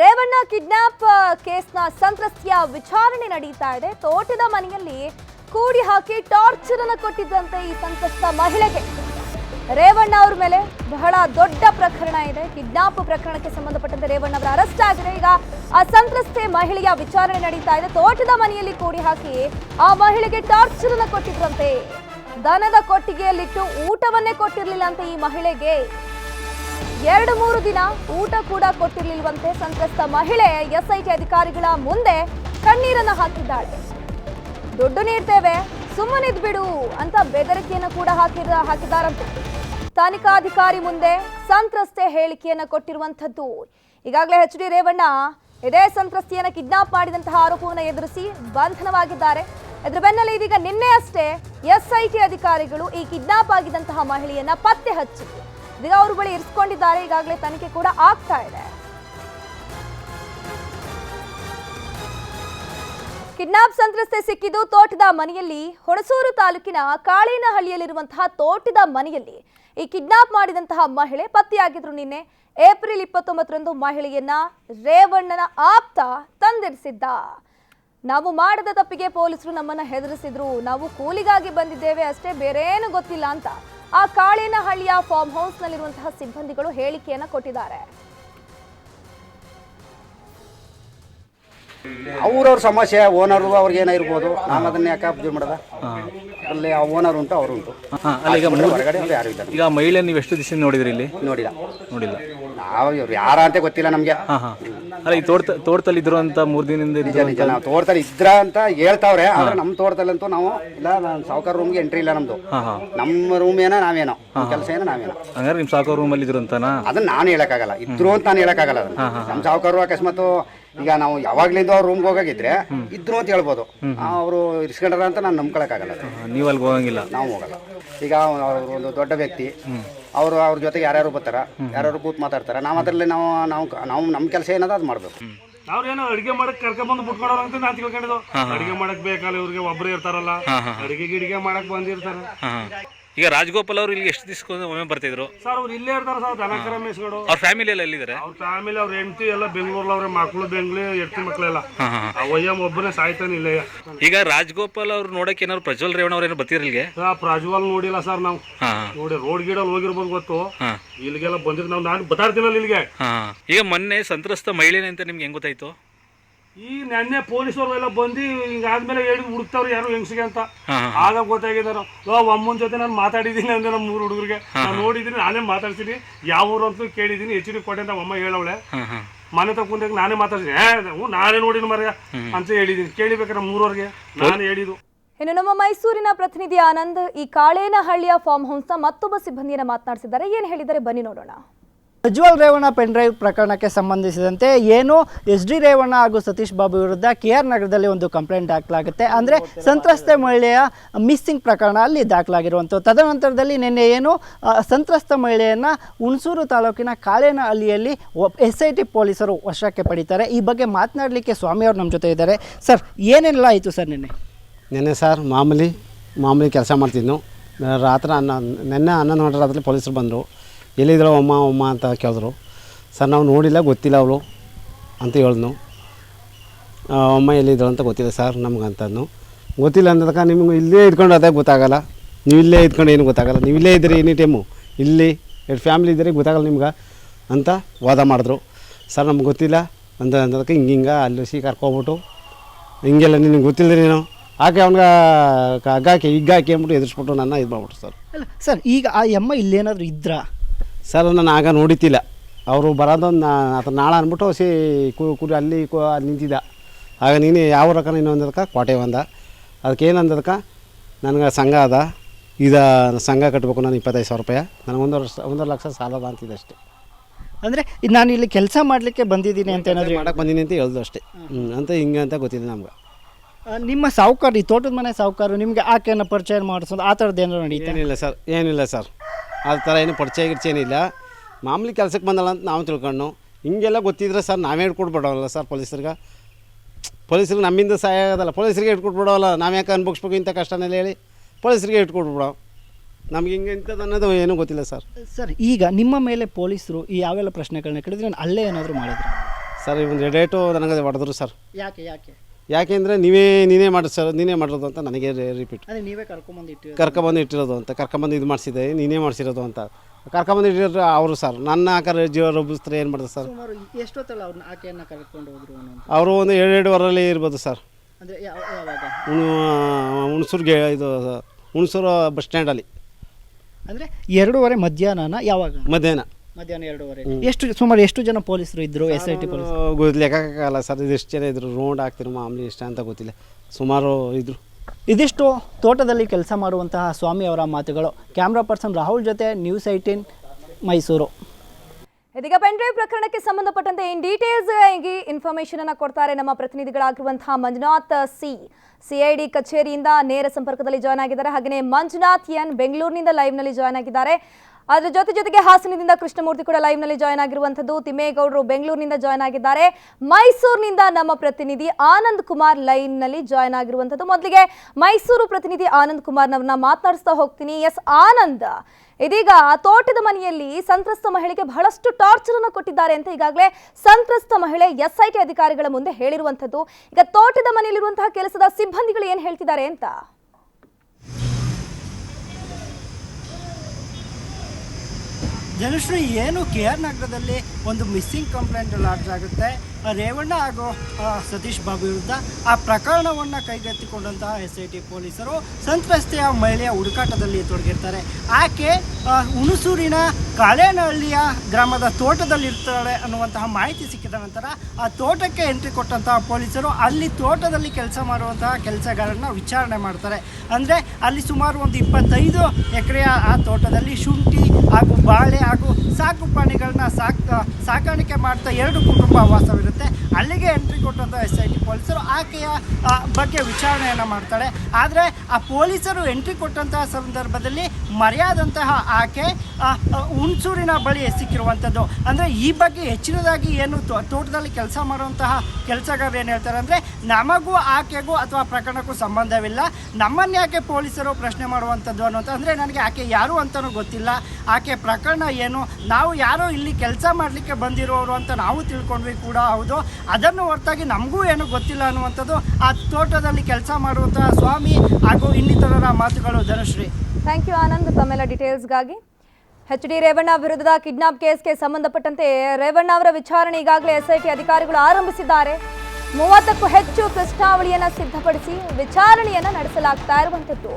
Revanna kidnap ಕೇಸ್ನ ಸಂತ್ರಸ್ತೆಯ ವಿಚಾರಣೆ ನಡೀತಾ ಇದೆ. ತೋಟದ ಮನೆಯಲ್ಲಿ ಕೂಡಿ ಹಾಕಿ ಟಾರ್ಚರ್ ಅನ್ನು ಕೊಟ್ಟಿದ್ದಂತೆ ಈ ಸಂತ್ರಸ್ತ ಮಹಿಳೆಗೆ. ರೇವಣ್ಣ ಅವ್ರ ಮೇಲೆ ಬಹಳ ದೊಡ್ಡ ಪ್ರಕರಣ ಇದೆ. ಕಿಡ್ನಾಪ್ ಪ್ರಕರಣಕ್ಕೆ ಸಂಬಂಧಪಟ್ಟಂತೆ ರೇವಣ್ಣ ಅವರ ಅರೆಸ್ಟ್ ಆಗಿದೆ. ಈಗ ಆ ಸಂತ್ರಸ್ತೆ ಮಹಿಳೆಯ ವಿಚಾರಣೆ ನಡೀತಾ ಇದೆ. ತೋಟದ ಮನೆಯಲ್ಲಿ ಕೂಡಿ ಹಾಕಿ ಆ ಮಹಿಳೆಗೆ ಟಾರ್ಚರ್ ಅನ್ನು ಕೊಟ್ಟಿದ್ರಂತೆ. ದನದ ಕೊಟ್ಟಿಗೆಯಲ್ಲಿಟ್ಟು ಊಟವನ್ನೇ ಕೊಟ್ಟಿರಲಿಲ್ಲ ಅಂತ ಈ ಮಹಿಳೆಗೆ. ಎರಡು ಮೂರು ದಿನ ಊಟ ಕೂಡ ಕೊಟ್ಟಿರಲಿಲ್ಲವಂತೆ ಸಂತ್ರಸ್ತ ಮಹಿಳೆ ಎಸ್ಐಟಿ ಅಧಿಕಾರಿಗಳ ಮುಂದೆ ಕಣ್ಣೀರನ್ನ ಹಾಕಿದ್ದಾಳೆ. ದುಡ್ಡು ನೀಡ್ತೇವೆ ಸುಮ್ಮನಿದ್ ಬಿಡು ಅಂತ ಬೆದರಿಕೆಯನ್ನು ಕೂಡ ಹಾಕಿದ ಹಾಕಿದಾರಂತೆ ತನಿಖಾಧಿಕಾರಿ ಮುಂದೆ ಸಂತ್ರಸ್ತೆ ಹೇಳಿಕೆಯನ್ನು ಕೊಟ್ಟಿರುವಂಥದ್ದು. ಈಗಾಗಲೇ ಎಚ್ ಡಿ ರೇವಣ್ಣ ಇದೇ ಸಂತ್ರಸ್ತೆಯನ್ನ ಕಿಡ್ನಾಪ್ ಮಾಡಿದಂತಹ ಆರೋಪವನ್ನು ಎದುರಿಸಿ ಬಂಧನವಾಗಿದ್ದಾರೆ. ಇದ್ರ ಬೆನ್ನಲ್ಲೇ ಇದೀಗ ನಿನ್ನೆ ಅಷ್ಟೇ ಎಸ್ಐಟಿ ಅಧಿಕಾರಿಗಳು ಈ ಕಿಡ್ನಾಪ್ ಆಗಿದಂತಹ ಮಹಿಳೆಯನ್ನ ಪತ್ತೆ ಹಚ್ಚಿ ಇದೀಗ ಅವ್ರ ಬಳಿ ಇರಿಸ್ಕೊಂಡಿದ್ದಾರೆ, ಈಗಾಗಲೇ ತನಿಖೆ ಕೂಡ ಆಗ್ತಾ ಇದೆ. ಕಿಡ್ನಾಪ್ ಸಂತ್ರಸ್ತೆ ಸಿಕ್ಕಿದ್ದು ತೋಟದ ಮನೆಯಲ್ಲಿ. ಹೊಣಸೂರು ತಾಲೂಕಿನ ಕಾಳೇನಹಳ್ಳಿಯಲ್ಲಿರುವಂತಹ ತೋಟದ ಮನೆಯಲ್ಲಿ ಈ ಕಿಡ್ನಾಪ್ ಮಾಡಿದಂತಹ ಮಹಿಳೆ ಪತ್ತೆಯಾಗಿದ್ರು ನಿನ್ನೆ. ಏಪ್ರಿಲ್ ಇಪ್ಪತ್ತೊಂಬತ್ತರಂದು ಮಹಿಳೆಯನ್ನ ರೇವಣ್ಣನ ಆಪ್ತ ತಂದಿರಿಸಿದ್ದ. ನಾವು ಮಾಡದ ತಪ್ಪಿಗೆ ಪೊಲೀಸರು ನಮ್ಮನ್ನ ಹೆದರಿಸಿದ್ರು. ನಾವು ಕೂಲಿಗಾಗಿ ಬಂದಿದ್ದೇವೆ, ಅಷ್ಟೇ ಬೇರೇನು ಗೊತ್ತಿಲ್ಲ ಅಂತ ಆ ಕಾಳೇನಹಳ್ಳಿಯ ಫಾರ್ಮ್ ಹೌಸ್ನಲ್ಲಿರುವಂತಹ ಸಿಬ್ಬಂದಿಗಳು ಹೇಳಿಕೆಯನ್ನ ಕೊಟ್ಟಿದ್ದಾರೆ. ಅವ್ರವ್ರ ಸಮಸ್ಯೆ ಓನರು ಅವ್ರಿಗೆ ಏನೋ ಇರ್ಬೋದು. ನಾನು ಅದನ್ನ ಯಾಕೆ ಅಬ್ಜಿ ಮಾಡೋದ? ಅಲ್ಲಿ ಆ ಓನರ್ ಉಂಟು ಅವರು ಉಂಟು. ಈಗ ಹೊರಗಡೆ ಅವ್ರು ಯಾರು ಇದ್ದಾರೆ? ಈಗ ಮಹಿಳೆ ನೀವು ಎಷ್ಟು ದಿವಸ ನೋಡಿದ್ರಿ ಇಲ್ಲಿ? ನೋಡಿಲ್ಲ. ನೋಡಿಲ್ಲ. ನಾವು ಇವ್ರು ಯಾರ ಅಂತ ಗೊತ್ತಿಲ್ಲ ನಮಗೆ. ಅಲ್ಲ ಈ ತೋಟ ತೋಟದಲ್ಲಿ ಇದ್ರು ಅಂತ ಮೂರ್ ದಿನದಿಂದ ನಿಜ ಇದ್ರು ನಿಜ ನಾವು ತೋಟದಲ್ಲಿ ಇದ್ರ ಅಂತ ಹೇಳ್ತಾವ್ರೆ ಆದ್ರೆ ನಮ್ಮ ತೋಟದಲ್ಲಂತೂ ನಾವು ಇಲ್ಲ ನಾನು ಸಾವುಕಾರ ರೂಮ್ಗೆ ಎಂಟ್ರಿ ಇಲ್ಲ ನಮ್ದು. ಹಾ ಹಾ. ನಮ್ಮ ರೂಮ್ ಏನೋ ನಾವೇನೋ ಕೆಲಸ ಏನೋ ನಾವೇನೋ. ಹಂಗಾರೆ ನಿಮ್ ಸಾಕೋ ರೂಮ್ ಅಲ್ಲಿ ಇದ್ರು ಅಂತಾನಾ ಅದನ್ನ ನಾನು ಹೇಳಕ್ಕಾಗಲ್ಲ. ಇದ್ರು ಅಂತ ನಾನು ಹೇಳಕ್ಕಾಗಲ್ಲ ಅದನ್ನ. ನಮ್ಮ ಸಾವುಕಾರರು ಅಕಸ್ಮಾತ್ ಈಗ ನಾವು ಯಾವಾಗ್ಲಿಂದ ಅವ್ರ ರೂಮ್ಗೆ ಹೋಗಾಗಿದ್ರೆ ಇದ್ರು ಅಂತ ಹೇಳ್ಬೋದು. ಅವರು ಇರಿಸ್ಕೊಂಡ್ರ ಅಂತ ನಾನು ನಂಬ್ಕೊಳಕ್ಕಾಗಲ್ಲ ಆಗಲ್ಲ ನೀವು ಅಲ್ಲಿ ಹೋಗಂಗಿಲ್ಲ. ನಾವು ಹೋಗಲ್ಲ. ಈಗ ಅವರು ಒಂದು ದೊಡ್ಡ ವ್ಯಕ್ತಿ. ಅವರು ಅವ್ರ ಜೊತೆಗೆ ಯಾರ್ಯಾರು ಬರ್ತಾರ ಯಾರ್ಯಾರು ಕೂತ್ ಮಾತಾಡ್ತಾರ ನಾವು ಅದ್ರಲ್ಲಿ ನಾವು ನಾವು ನಾವು ನಮ್ಮ ಕೆಲಸ ಏನದ ಅದು ಮಾಡ್ಬೇಕು. ಅವ್ರೇನು ಅಡಿಗೆ ಮಾಡಕ್ ಕರ್ಕೊಂಡ್ಬಂದು ಬಿಟ್ಕೊಡೋರು ಅಂತ ನಾ ತಿಳ್ಕೊಂಡಿದ್ದು. ಅಡಿಗೆ ಮಾಡಕ್ ಬೇಕಾಲ ಇವ್ರಿಗೆ ಒಬ್ರು ಇರ್ತಾರಲ್ಲ. ಅಡಿಗೆ ಗಿಡಿಗೆ ಮಾಡಕ್ ಬಂದಿರ್ತಾರೆ. ಈಗ ರಾಜಗೋಪಾಲ್ ಅವರು ಇಲ್ಲಿ ಎಷ್ಟು ದಿವಸ ಒಮ್ಮೆ ಬರ್ತಿದ್ರು? ಸರ್ ಅವ್ರು ಇಲ್ಲೇ ಇರ್ತಾರ ಸರ್ ದನಕರ ಮೇಸ್ಗಳು. ಅವ್ರ ಫ್ಯಾಮಿಲಿ ಎಲ್ಲ ಎಲ್ಲಿದ್ದಾರೆ? ಅವ್ರ ಫ್ಯಾಮಿಲಿ ಅವ್ರ ಹೆಂಡತಿ ಎಲ್ಲ ಬೆಂಗಳೂರಲ್ಲಿ ಅವ್ರ ಮಕ್ಕಳು ಬೆಂಗ್ಳೂರು ಹೆಂಡತಿ ಮಕ್ಕಳೆಲ್ಲ ಅವಯ್ಯಮ್ಮ ಒಬ್ಬನೇ ಸಾಯ್ತಾನೆ ಇಲ್ಲ. ಈಗ ರಾಜಗೋಪಾಲ್ ಅವ್ರು ನೋಡಕ್ ಏನಾದ್ರು ಪ್ರಜ್ವಲ್ ರೇವಣ್ಣ ಅವ್ರು ಏನೋ ಇಲ್ಲಿಗೆ? ಆ ಪ್ರಜ್ವಲ್ ನೋಡಿಲ್ಲ ಸರ್ ನಾವು. ನೋಡಿ ರೋಡ್ ಗಿಡಲ್ಲಿ ಹೋಗಿರ್ಬೋದು ಗೊತ್ತು. ಇಲ್ಲಿಗೆಲ್ಲ ಬಂದಿರ್ ನಾವು ನಾನು ಬತಾಡ್ತೀನಲ್ಲ ಇಲ್ಲಿಗೆ. ಈಗ ಮೊನ್ನೆ ಸಂತ್ರಸ್ತ ಮಹಿಳೆನೆ ಅಂತ ನಿಮ್ಗೆ ಹೆಂಗ್ ಗೊತ್ತಾಯ್ತು? ಈ ನೆನ್ನೆ ಪೊಲೀಸರು ಎಲ್ಲ ಬಂದು ಹಿಂಗಾದ್ಮೇಲೆ ಹೇಳಿ ಹುಡುಕ್ತಾವ್ರು ಯಾರು ಹೆಂಗ್ಸಿಗೆ ಅಂತ. ಆಗ ಗೊತ್ತಾಗಿದಾರ ಲೋ ಅಮ್ಮನ ಜೊತೆ ನಾನು ಮಾತಾಡಿದ್ದೀನಿ ಅಂದ್ರೆ ನಮ್ಮ ಮೂರು ಹುಡುಗರಿಗೆ. ನಾನು ನೋಡಿದ್ದೀನಿ ನಾನೇ ಮಾತಾಡ್ತೀನಿ. ಯಾವ ಊರು ಅಂತ ಕೇಳಿದೀನಿ ಎಚ್ ಡಿ ಕೊಟ್ಟೆ ಅಂತ ಅಮ್ಮ ಹೇಳವಳೆ. ಮನೆ ತಗೊಂಡಾಗ ನಾನೇ ಮಾತಾಡ್ತೀನಿ. ಏ ಹ್ಞೂ ನಾನೇ ನೋಡಿನ ಮರ ಅಂತ ಹೇಳಿದೀನಿ ಕೇಳಿಬೇಕ್ರ ಮೂರವರೆಗೆ. ನಾನು ಹೇಳಿದ್ದು. ಇನ್ನು ನಮ್ಮ ಮೈಸೂರಿನ ಪ್ರತಿನಿಧಿ ಆನಂದ್ ಈ ಕಾಳೇನಹಳ್ಳಿಯ ಫಾರ್ಮ್ ಹೌಸ್ನ ಮತ್ತೊಬ್ಬ ಸಿಬ್ಬಂದಿಯನ್ನು ಮಾತನಾಡಿಸಿದ್ದಾರೆ. ಏನು ಹೇಳಿದರೆ ಬನ್ನಿ ನೋಡೋಣ. ಪ್ರಜ್ವಲ್ ರೇವಣ್ಣ ಪೆನ್ ಡ್ರೈವ್ ಪ್ರಕರಣಕ್ಕೆ ಸಂಬಂಧಿಸಿದಂತೆ ಏನು ಎಸ್ ಡಿ ರೇವಣ್ಣ ಹಾಗೂ ಸತೀಶ್ ಬಾಬು ವಿರುದ್ಧ ಕೆ ಆರ್ ನಗರದಲ್ಲಿ ಒಂದು ಕಂಪ್ಲೇಂಟ್ ದಾಖಲಾಗುತ್ತೆ. ಅಂದರೆ ಸಂತ್ರಸ್ತೆ ಮಹಿಳೆಯ ಮಿಸ್ಸಿಂಗ್ ಪ್ರಕರಣ ಅಲ್ಲಿ ದಾಖಲಾಗಿರುವಂಥದ್ದು. ತದನಂತರದಲ್ಲಿ ನಿನ್ನೆ ಏನು ಸಂತ್ರಸ್ತ ಮಹಿಳೆಯನ್ನು ಹುಣಸೂರು ತಾಲೂಕಿನ ಕಾಳೇನಹಳ್ಳಿಯಲ್ಲಿ ಎಸ್ ಐ ಟಿ ಪೊಲೀಸರು ವಶಕ್ಕೆ ಪಡೀತಾರೆ. ಈ ಬಗ್ಗೆ ಮಾತನಾಡಲಿಕ್ಕೆ ಸ್ವಾಮಿಯವರು ನಮ್ಮ ಜೊತೆ ಇದ್ದಾರೆ. ಸರ್, ಏನೆಲ್ಲ ಆಯಿತು ಸರ್ ನಿನ್ನೆ? ನಿನ್ನೆ ಸರ್, ಮಾಮೂಲಿ ಮಾಮೂಲಿ ಕೆಲಸ ಮಾಡ್ತಿದ್ನು. ರಾತ್ರಿ ಅನ್ನ ನಿನ್ನೆ ಹನ್ನೊಂದು ಗಂಟೆ ರಾತ್ರಿ ಪೊಲೀಸರು ಬಂದರು. ಎಲ್ಲಿದ್ರು ಅಮ್ಮ ಅಮ್ಮ ಅಂತ ಕೇಳಿದ್ರು. ಸರ್, ನಾವು ನೋಡಿಲ್ಲ, ಗೊತ್ತಿಲ್ಲ ಅವಳು ಅಂತ ಹೇಳಿದ್ನು. ಅಮ್ಮ ಎಲ್ಲಿದ್ರು ಅಂತ ಗೊತ್ತಿಲ್ಲ ಸರ್ ನಮ್ಗೆ ಅಂತಂದು ಗೊತ್ತಿಲ್ಲ ಅಂದದಕ್ಕೆ ನಿಮ್ಗೆ ಇಲ್ಲೇ ಇದ್ಕೊಂಡು ಅದೇ ಗೊತ್ತಾಗಲ್ಲ. ನೀವು ಇಲ್ಲೇ ಇದ್ಕೊಂಡು ಏನು ಗೊತ್ತಾಗಲ್ಲ. ನೀವು ಇಲ್ಲೇ ಇದ್ದೀರಿ ಎನಿ ಟೈಮು. ಇಲ್ಲಿ ಎರಡು ಫ್ಯಾಮಿಲಿ ಇದ್ದೀರಿ, ಗೊತ್ತಾಗಲ್ಲ ನಿಮ್ಗೆ ಅಂತ ವಾದ ಮಾಡಿದ್ರು. ಸರ್, ನಮ್ಗೆ ಗೊತ್ತಿಲ್ಲ. ಅಂತ ಅಂದದಕ್ಕೆ ಹಿಂಗೆ ಹಿಂಗೆ ಅಲ್ಲಿ ಸಿ ಕರ್ಕೊಬಿಟ್ಟು ಹಿಂಗೆಲ್ಲ ನಿನಗೆ ಗೊತ್ತಿಲ್ಲದೆ ನೀನು. ಹಾಕಿ ಅವ್ನಿಗೆ ಹಗ್ಗ ಹಾಕಿ ಹಿಗ್ಗಾಕಿ ಅಂದ್ಬಿಟ್ಟು ಎದುರಿಸ್ಬಿಟ್ಟು ನನ್ನ ಇದು ಮಾಡ್ಬಿಟ್ಟು ಸರ್. ಅಲ್ಲ, ಸರ್, ಈಗ ಆ ಅಮ್ಮ ಇಲ್ಲೇನಾದರೂ ಇದ್ರಾ? ಸರ್ ನಾನು ಆಗ ನೋಡಿತಿಲ್ಲ. ಅವರು ಬರೋದೊಂದು ಅದು ನಾಳೆ ಅಂದ್ಬಿಟ್ಟು ಸಿ ಕು- ಕುರಿ ಅಲ್ಲಿ ಕು- ಅಲ್ಲಿ ನಿಂತಿದ್ದ. ಆಗ ನೀನು ಯಾವ ರೊಕ್ಕ ನೀನು ಅಂದದಕ್ಕೆ ಕೋಟೆ ಬಂದ ಅದಕ್ಕೆ ಏನು ಅಂದದಕ್ಕೆ ನನಗೆ ಸಂಘ ಅದ. ಇದು ಸಂಘ ಕಟ್ಟಬೇಕು ನಾನು ಇಪ್ಪತ್ತೈದು ಸಾವಿರ ರೂಪಾಯಿ. ನನಗೆ ಒಂದು ವರ್ಷ ಒಂದೂವರೆ ಲಕ್ಷ ಸಾಲ ಅದ ಅಂತಿದ್ದೆ ಅಷ್ಟೇ. ಅಂದರೆ ನಾನು ಇಲ್ಲಿ ಕೆಲಸ ಮಾಡಲಿಕ್ಕೆ ಬಂದಿದ್ದೀನಿ ಅಂತ ಏನಾದರೂ ಮಾಡಕ್ಕೆ ಬಂದೀನಿ ಅಂತ ಹೇಳ್ದು ಅಷ್ಟೇ. ಅಂತ ಹಿಂಗೆ ಅಂತ ಗೊತ್ತಿದೆ ನಮ್ಗೆ. ನಿಮ್ಮ ಸಾಹುಕಾರ ಈ ತೋಟದ ಮನೆ ಸಾಹುಕಾರು ನಿಮಗೆ ಆಕೆಯನ್ನು ಪರಿಚಯ ಮಾಡಿಸೋದು ಆ ಥರದ್ದು ಏನಾದ್ರು ನಡೀತೇನಿಲ್ಲ ಸರ್ ಏನಿಲ್ಲ ಸರ್. ಆ ಥರ ಏನು ಪರಿಚಯ ಗಿರ್ಚಯ ಏನಿಲ್ಲ ಮಾಮೂಲಿ ಕೆಲಸಕ್ಕೆ ಬಂದಲ್ಲ ಅಂತ ನಾವು ತಿಳ್ಕೊಂಡು. ಹಿಂಗೆಲ್ಲ ಗೊತ್ತಿದ್ರೆ ಸರ್ ನಾವೇ ಹಿಡ್ಕೊಟ್ಬಿಡೋಲ್ಲ ಸರ್ ಪೊಲೀಸರಿಗೆ. ಪೊಲೀಸರಿಗೆ ನಮ್ಮಿಂದ ಸಹಾಯ ಆಗೋದಲ್ಲ. ಪೊಲೀಸರಿಗೆ ಇಟ್ಕೊಟ್ಬಿಡೋಲ್ಲ ನಾವು ಯಾಕೆ ಅನ್ಭವಿಸ್ಬೇಕು ಇಂಥ ಕಷ್ಟನೆಲ್ಲ ಹೇಳಿ ಪೊಲೀಸರಿಗೆ ಇಟ್ಕೊಟ್ಬಿಡೋ ನಮ್ಗೆ ಹಿಂಗೆ ಇಂಥದ್ದು ಅನ್ನೋದು ಏನೂ ಗೊತ್ತಿಲ್ಲ ಸರ್. ಸರ್ ಈಗ ನಿಮ್ಮ ಮೇಲೆ ಪೊಲೀಸರು ಈ ಯಾವೆಲ್ಲ ಪ್ರಶ್ನೆಗಳನ್ನ ಕೇಳಿದ್ರೆ ನಾನು ಅಲ್ಲೇ ಏನಾದರೂ ಮಾಡಿದ್ರು? ಸರ್ ಒಂದು ಡೇಟು ನನಗೆ ಹೊಡೆದ್ರು ಸರ್. ಯಾಕೆ ಯಾಕೆ? ಯಾಕೆಂದರೆ ನೀವೇ ನೀನೇ ಮಾಡಿಸೋ ಸರ್ ನೀನೇ ಮಾಡಿರೋದು ಅಂತ ನನಗೆ ರಿಪೀಟ್ ನೀವೇ ಕರ್ಕೊಂಬಂದು ಕರ್ಕೊಬಂದು ಇಟ್ಟಿರೋದು ಅಂತ ಕರ್ಕೊಂಬಂದು ಇದು ಮಾಡಿಸಿದೆ ನೀನೇ ಮಾಡಿಸಿರೋದು ಅಂತ. ಕರ್ಕೊಂಬಂದು ಇಟ್ಟಿರೋ ಅವರು ಸರ್ ನನ್ನ ಆಕಾರ ಜೀವ ರಬ್ಬಿಸ್ತಾರೆ ಏನು ಮಾಡಿದೆ ಸರ್? ಸುಮಾರು ಎಷ್ಟೊತ್ತಲ್ಲ ಅವ್ರನ್ನ ಆಕೆಯನ್ನು ಕರ್ಕೊಂಡು ಹೋದ್ರು ಅವರು ಒಂದು ಎರಡೆರಡುವರೆಲ್ಲಿ ಇರ್ಬೋದು ಸರ್. ಅಂದರೆ ಯಾವಾಗ? ಹುಣಸೂರಿಗೆ ಇದು ಹುಣಸೂರು ಬಸ್ ಸ್ಟ್ಯಾಂಡಲ್ಲಿ. ಅಂದರೆ ಎರಡೂವರೆ ಮಧ್ಯಾಹ್ನನ ಯಾವಾಗ? ಮಧ್ಯಾಹ್ನ. ಮಧ್ಯಾಹ್ನ ಎರಡೂವರೆ. ಎಷ್ಟು ಸುಮಾರು ಎಷ್ಟು ಜನ ಪೊಲೀಸರು ಇದ್ರು ಎಸ್ ಐ ಟಿ ಪೊಲೀಸ್? ಲೆಕ್ಕಕ್ಕಾಗಲ್ಲ ಸರ್. ಇದು ಎಷ್ಟು ಜನ ಇದ್ರು ರೌಂಡ್ ಆಗ್ತಿರೋ ಮಾಮೂಲಿ ಇಷ್ಟ ಅಂತ ಗೊತ್ತಿಲ್ಲ. ಸುಮಾರು ಇದ್ರು. ಇದಿಷ್ಟು ತೋಟದಲ್ಲಿ ಕೆಲಸ ಮಾಡುವಂತಹ ಸ್ವಾಮಿ ಅವರ ಮಾತುಗಳು. ಕ್ಯಾಮ್ರಾ ಪರ್ಸನ್ ರಾಹುಲ್ ಜೊತೆ ನ್ಯೂಸ್ ಐಟೀನ್ ಮೈಸೂರು. ಇದೀಗ ಪೆನ್ಡ್ರೈವ್ ಪ್ರಕರಣಕ್ಕೆ ಸಂಬಂಧಪಟ್ಟಂತೆ ಇನ್ ಡೀಟೇಲ್ಸ್ ಆಗಿ ಇನ್ಫಾರ್ಮೇಶನ್ ಅನ್ನು ಕೊಡ್ತಾರೆ ನಮ್ಮ ಪ್ರತಿನಿಧಿಗಳಾಗಿರುವಂತಹ ಮಂಜುನಾಥ್ ಸಿ. ಸಿಐಡಿ ಕಚೇರಿಯಿಂದ ನೇರ ಸಂಪರ್ಕದಲ್ಲಿ ಜಾಯ್ನ್ ಆಗಿದ್ದಾರೆ. ಹಾಗೆಯೇ ಮಂಜುನಾಥ್ ಎನ್ ಬೆಂಗಳೂರಿನಿಂದ ಲೈವ್ನಲ್ಲಿ ಜಾಯ್ನ್ ಆಗಿದ್ದಾರೆ. ಅದರ ಜೊತೆ ಜೊತೆಗೆ ಹಾಸನದಿಂದ ಕೃಷ್ಣಮೂರ್ತಿ ಕೂಡ ಲೈವ್ನಲ್ಲಿ ಜಾಯ್ನ್ ಆಗಿರುವಂತದ್ದು ತಿಮ್ಮೇಗೌಡರು ಬೆಂಗಳೂರಿನಿಂದ ಜಾಯ್ನ್ ಆಗಿದ್ದಾರೆ. ಮೈಸೂರಿನಿಂದ ನಮ್ಮ ಪ್ರತಿನಿಧಿ ಆನಂದ್ ಕುಮಾರ್ ಲೈನ್ನಲ್ಲಿ ಜಾಯ್ನ್ ಆಗಿರುವಂತದ್ದು ಮೊದಲಿಗೆ ಮೈಸೂರು ಪ್ರತಿನಿಧಿ ಆನಂದ್ ಕುಮಾರ್ನವ್ರನ್ನ ಮಾತನಾಡಿಸ್ತಾ ಹೋಗ್ತೀನಿ. ಎಸ್, ಆನಂದ್. ಇದೀಗ ತೋಟದ ಮನೆಯಲ್ಲಿ ಸಂತ್ರಸ್ತ ಮಹಿಳೆಗೆ ಬಹಳಷ್ಟು ಟಾರ್ಚರ್ ಅನ್ನು ಕೊಟ್ಟಿದ್ದಾರೆ ಅಂತ ಈಗಾಗಲೇ ಸಂತ್ರಸ್ತ ಮಹಿಳೆ ಎಸ್ಐಟಿ ಅಧಿಕಾರಿಗಳ ಮುಂದೆ ಹೇಳಿರುವಂತದ್ದು ಈಗ ತೋಟದ ಮನೆಯಲ್ಲಿರುವಂತಹ ಕೆಲಸದ ಸಿಬ್ಬಂದಿಗಳು ಏನ್ ಹೇಳ್ತಿದ್ದಾರೆ ಅಂತ? ಜನಶ್ರೀ ಏನು ಕೆ ಆರ್ ನಗರದಲ್ಲಿ ಒಂದು ಮಿಸ್ಸಿಂಗ್ ಕಂಪ್ಲೇಂಟ್ ಲಾಡ್ಜ್ ಆಗುತ್ತೆ ರೇವಣ್ಣ ಹಾಗೂ ಸತೀಶ್ ಬಾಬು ವಿರುದ್ಧ ಆ ಪ್ರಕರಣವನ್ನು ಕೈಗೆತ್ತಿಕೊಂಡಂತಹ ಎಸ್ ಐ ಟಿ ಪೊಲೀಸರು ಸಂತ್ರಸ್ತೆಯ ಮಹಿಳೆಯ ಹುಡುಕಾಟದಲ್ಲಿ ತೊಡಗಿರ್ತಾರೆ. ಆಕೆ ಹುಣಸೂರಿನ ಕಾಳೇನಹಳ್ಳಿಯ ಗ್ರಾಮದ ತೋಟದಲ್ಲಿರ್ತಾಳೆ ಅನ್ನುವಂತಹ ಮಾಹಿತಿ ಸಿಕ್ಕಿದ ನಂತರ ಆ ತೋಟಕ್ಕೆ ಎಂಟ್ರಿ ಕೊಟ್ಟಂತಹ ಪೊಲೀಸರು ಅಲ್ಲಿ ತೋಟದಲ್ಲಿ ಕೆಲಸ ಮಾಡುವಂತಹ ಕೆಲಸಗಾರರನ್ನ ವಿಚಾರಣೆ ಮಾಡ್ತಾರೆ. ಅಂದರೆ ಅಲ್ಲಿ ಸುಮಾರು ಒಂದು ಇಪ್ಪತ್ತೈದು ಎಕರೆಯ ಆ ತೋಟದಲ್ಲಿ ಶುಂಠಿ ಹಾಗೂ ಬಾಳೆ ಹಾಗೂ ಸಾಕು ಪ್ರಾಣಿಗಳನ್ನ ಸಾಕ್ ಸಾಕಾಣಿಕೆ ಮಾಡ್ತಾ ಎರಡು ಕುಟುಂಬ ವಾಸವಿರುತ್ತೆ ಅಲ್ಲಿಗೆ ಎಂಟ್ರಿ ಕೊಟ್ಟಂಥ ಎಸ್ ಐ ಟಿ ಪೊಲೀಸರು ಆಕೆಯ ಬಗ್ಗೆ ವಿಚಾರಣೆಯನ್ನು ಮಾಡ್ತಾಳೆ ಆದರೆ ಆ ಪೊಲೀಸರು ಎಂಟ್ರಿ ಕೊಟ್ಟಂತಹ ಸಂದರ್ಭದಲ್ಲಿ ಮರೆಯಾದಂತಹ ಆಕೆ ಆ, ಆ, ಹುಣಸೂರಿನ ಬಳಿ ಸಿಕ್ಕಿರುವಂಥದ್ದು ಅಂದರೆ ಈ ಬಗ್ಗೆ ಹೆಚ್ಚಿನದಾಗಿ ಏನು ತೋಟದಲ್ಲಿ ಕೆಲಸ ಮಾಡುವಂತಹ ಕೆಲಸಗಾರರು ಏನು ಹೇಳ್ತಾರೆ ಅಂದರೆ ನಮಗೂ ಆಕೆಗೂ ಅಥವಾ ಪ್ರಕರಣಕ್ಕೂ ಸಂಬಂಧವಿಲ್ಲ. ನಮ್ಮನ್ನು ಯಾಕೆ ಪೊಲೀಸರು ಪ್ರಶ್ನೆ ಮಾಡುವಂಥದ್ದು ಅನ್ನೋಂಥ ಅಂದರೆ ನನಗೆ ಆಕೆ ಯಾರು ಅಂತಲೂ ಗೊತ್ತಿಲ್ಲ. ಆಕೆ ಪ್ರಕರಣ ಏನು ನಾವು ಯಾರೋ ಇಲ್ಲಿ ಕೆಲಸ ಮಾಡಲಿಕ್ಕೆ ಬಂದಿರೋರು ಅಂತ ನಾವು ತಿಳ್ಕೊಂಡ್ವಿ ಕೂಡ ಹೌದು. ಅದನ್ನು ಹೊರತಾಗಿ ನಮಗೂ ಏನು ಗೊತ್ತಿಲ್ಲ ಅನ್ನುವಂಥದ್ದು ಆ ತೋಟದಲ್ಲಿ ಕೆಲಸ ಮಾಡುವಂತಹ ಸ್ವಾಮಿ ಹಾಗೂ ಇನ್ನಿತರರ ಮಾತುಗಳು ಧನುಶ್ರೀ. ಥ್ಯಾಂಕ್ ಯು ಆನಂದ್ ತಮ್ಮೆಲ್ಲ ಡೀಟೇಲ್ಸ್ಗಾಗಿ ಎಚ್ ಡಿ ರೇವಣ್ಣ ವಿರುದ್ಧದ ಕಿಡ್ನಾಪ್ ಕೇಸ್ಗೆ ಸಂಬಂಧಪಟ್ಟಂತೆ ರೇವಣ್ಣ ಅವರ ವಿಚಾರಣೆ ಈಗಾಗಲೇ ಎಸ್ಐಟಿ ಅಧಿಕಾರಿಗಳು ಆರಂಭಿಸಿದ್ದಾರೆ. ಮೂವತ್ತಕ್ಕೂ ಹೆಚ್ಚು ಪ್ರಶ್ನಾವಳಿಯನ್ನು ಸಿದ್ಧಪಡಿಸಿ ವಿಚಾರಣೆಯನ್ನು ನಡೆಸಲಾಗ್ತಾ ಇರುವಂಥದ್ದು.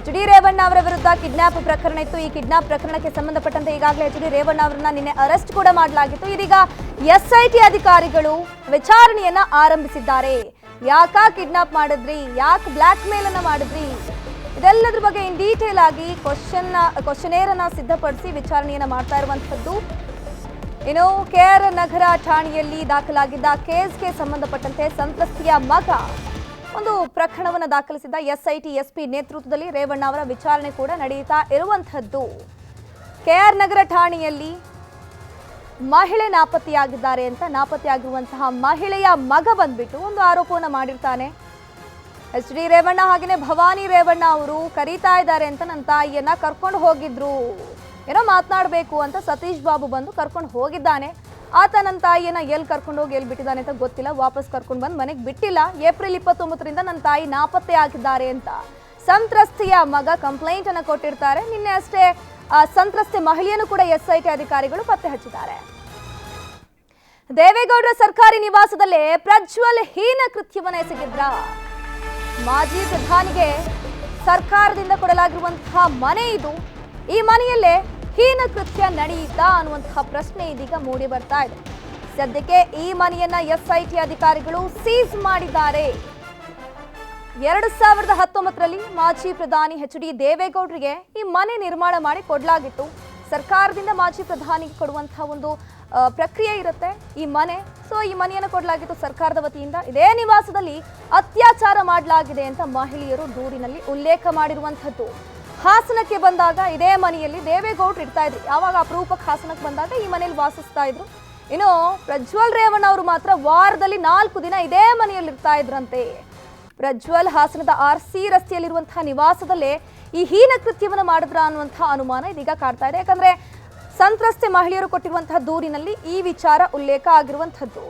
ಎಚ್ ಡಿ ರೇವಣ್ಣ ಅವರ ವಿರುದ್ಧ ಕಿಡ್ನಾಪ್ ಪ್ರಕರಣ ಇತ್ತು. ಈ ಕಿಡ್ನಾಪ್ ಪ್ರಕರಣಕ್ಕೆ ಸಂಬಂಧಪಟ್ಟಂತೆ ಈಗಾಗಲೇ ಎಚ್ ಡಿ ರೇವಣ್ಣ ಅವರನ್ನ ನಿನ್ನೆ ಅರೆಸ್ಟ್ ಕೂಡ ಮಾಡಲಾಗಿತ್ತು. ಇದೀಗ ಎಸ್ಐಟಿ ಅಧಿಕಾರಿಗಳು ವಿಚಾರಣೆಯನ್ನ ಆರಂಭಿಸಿದ್ದಾರೆ. ಯಾಕ ಕಿಡ್ನಾಪ್ ಮಾಡಿದ್ರಿ? ಯಾಕೆ ಬ್ಲ್ಯಾಕ್ ಮೇಲ್ ಅನ್ನ ಮಾಡಿದ್ರಿ? ಇದೆಲ್ಲದ್ರ ಬಗ್ಗೆ ಇನ್ ಡೀಟೇಲ್ ಆಗಿ ಕ್ವಶನ್ ಕ್ವಶನೇರ್ ಅನ್ನ ಸಿದ್ಧಪಡಿಸಿ ವಿಚಾರಣೆಯನ್ನ ಮಾಡ್ತಾ ಇರುವಂತದ್ದು. ಇನ್ನು ಕೆ ಆರ್ ನಗರ ಠಾಣೆಯಲ್ಲಿ ದಾಖಲಾಗಿದ್ದ ಕೇಸ್ಗೆ ಸಂಬಂಧಪಟ್ಟಂತೆ ಸಂತ್ರಸ್ತೆಯ ಮಗ ಒಂದು ಪ್ರಕರಣವನ್ನು ದಾಖಲಿಸಿದ್ದ ಎಸ್ಐಟಿ, ಎಸ್ಪಿ ನೇತೃತ್ವದಲ್ಲಿ ರೇವಣ್ಣ ಅವರ ವಿಚಾರಣೆ ಕೂಡ ನಡೆಯುತ್ತಾ ಇರುವಂಥದ್ದು ಕೆ ಆರ್ ನಗರ ಠಾಣೆಯಲ್ಲಿ ಮಹಿಳೆ ನಾಪತ್ತೆಯಾಗಿದ್ದಾರೆ ಅಂತ ನಾಪತ್ತೆಯಾಗಿರುವಂತಹ ಮಹಿಳೆಯ ಮಗ ಬಂದ್ಬಿಟ್ಟು ಒಂದು ಆರೋಪವನ್ನು ಮಾಡಿರ್ತಾನೆ. ಎಚ್ ಡಿ ರೇವಣ್ಣ ಹಾಗೆಯೇ ಭವಾನಿ ರೇವಣ್ಣ ಅವರು ಕರೀತಾ ಇದ್ದಾರೆ ಅಂತ ನನ್ನ ತಾಯಿಯನ್ನ ಕರ್ಕೊಂಡು ಹೋಗಿದ್ರು. ಏನೋ ಮಾತನಾಡಬೇಕು ಅಂತ ಸತೀಶ್ ಬಾಬು ಬಂದು ಕರ್ಕೊಂಡು ಹೋಗಿದ್ದಾನೆ. ಆತ ನನ್ನ ತಾಯಿಯನ್ನ ಎಲ್ಲಿ ಕರ್ಕೊಂಡು ಹೋಗಿ, ಎಲ್ಲಿ ಬಿಟ್ಟಿದ್ದಾನೆ ಅಂತ ಗೊತ್ತಿಲ್ಲ. ವಾಪಸ್ ಕರ್ಕೊಂಡು ಬಂದು ಮನೆಗೆ ಬಿಟ್ಟಿಲ್ಲ. ಏಪ್ರಿಲ್ ಇಪ್ಪತ್ತೊಂಬತ್ತರಿಂದ ನನ್ನ ತಾಯಿ ನಾಪತ್ತೆ ಆಗಿದ್ದಾರೆ ಅಂತ ಸಂತ್ರಸ್ತೆಯ ಮಗ ಕಂಪ್ಲೇಂಟ್ ಅನ್ನು ಕೊಟ್ಟಿರ್ತಾರೆ. ನಿನ್ನೆ ಅಷ್ಟೇ ಸಂತ್ರಸ್ತೆ ಮಹಿಳೆಯನ್ನು ಕೂಡ ಎಸ್ಐಟಿ ಅಧಿಕಾರಿಗಳು ಪತ್ತೆ ಹಚ್ಚಿದ್ದಾರೆ. ದೇವೇಗೌಡರ ಸರ್ಕಾರಿ ನಿವಾಸದಲ್ಲೇ ಪ್ರಜ್ವಲ್ ಹೀನ ಕೃತ್ಯವನ್ನು ಎಸಗಿದ್ರ ಮಾಜಿ ಪ್ರಧಾನಿಗೆ ಸರ್ಕಾರದಿಂದ ಕೊಡಲಾಗಿರುವಂತಹ ಮನೆ ಇದು, ಈ ಮನೆಯಲ್ಲೇ ಹೀನ ಕೃತ್ಯ ನಡೆಯಿತಾ ಅನ್ನುವಂತಹ ಪ್ರಶ್ನೆ ಇದೀಗ ಮೂಡಿ ಬರ್ತಾ ಇದೆ. ಸದ್ಯಕ್ಕೆ ಈ ಮನೆಯನ್ನ ಎಸ್ಐಟಿ ಅಧಿಕಾರಿಗಳು ಸೀಸ್ ಮಾಡಿದ್ದಾರೆ. ಎರಡು ಸಾವಿರದ ಹತ್ತೊಂಬತ್ತರಲ್ಲಿ ಮಾಜಿ ಪ್ರಧಾನಿ ಎಚ್ ಡಿ ದೇವೇಗೌಡರಿಗೆ ಈ ಮನೆ ನಿರ್ಮಾಣ ಮಾಡಿ ಕೊಡಲಾಗಿತ್ತು. ಸರ್ಕಾರದಿಂದ ಮಾಜಿ ಪ್ರಧಾನಿಗೆ ಕೊಡುವಂತಹ ಒಂದು ಪ್ರಕ್ರಿಯೆ ಇರುತ್ತೆ. ಈ ಮನೆ, ಸೊ ಈ ಮನೆಯನ್ನು ಕೊಡಲಾಗಿತ್ತು ಸರ್ಕಾರದ ವತಿಯಿಂದ. ಇದೇ ನಿವಾಸದಲ್ಲಿ ಅತ್ಯಾಚಾರ ಮಾಡಲಾಗಿದೆ ಅಂತ ಮಹಿಳೆಯರು ದೂರಿನಲ್ಲಿ ಉಲ್ಲೇಖ ಮಾಡಿರುವಂಥದ್ದು. ಹಾಸನಕ್ಕೆ ಬಂದಾಗ ಇದೇ ಮನೆಯಲ್ಲಿ ದೇವೇಗೌಡರು ಇರ್ತಾ ಇದ್ರು. ಯಾವಾಗ ಅಪರೂಪಕ್ಕೆ ಹಾಸನಕ್ಕೆ ಬಂದಾಗ ಈ ಮನೆಯಲ್ಲಿ ವಾಸಿಸ್ತಾ ಇದ್ರು. ಇನ್ನು ಪ್ರಜ್ವಲ್ ರೇವಣ್ಣ ಅವರು ಮಾತ್ರ ವಾರದಲ್ಲಿ ನಾಲ್ಕು ದಿನ ಇದೇ ಮನೆಯಲ್ಲಿ ಇರ್ತಾ ಇದ್ರಂತೆ. ಪ್ರಜ್ವಲ್ ಹಾಸನದ ಆರ್ ಸಿ ರಸ್ತೆಯಲ್ಲಿರುವಂತಹ ನಿವಾಸದಲ್ಲೇ ಈ ಹೀನ ಕೃತ್ಯವನ್ನು ಮಾಡಿದ್ರ ಅನ್ನುವಂತಹ ಅನುಮಾನ ಇದೀಗ ಕಾಡ್ತಾ ಇದೆ. ಯಾಕಂದ್ರೆ ಸಂತ್ರಸ್ತೆ ಮಹಿಳೆಯರು ಕೊಟ್ಟಿರುವಂತಹ ದೂರಿನಲ್ಲಿ ಈ ವಿಚಾರ ಉಲ್ಲೇಖ ಆಗಿರುವಂಥದ್ದು.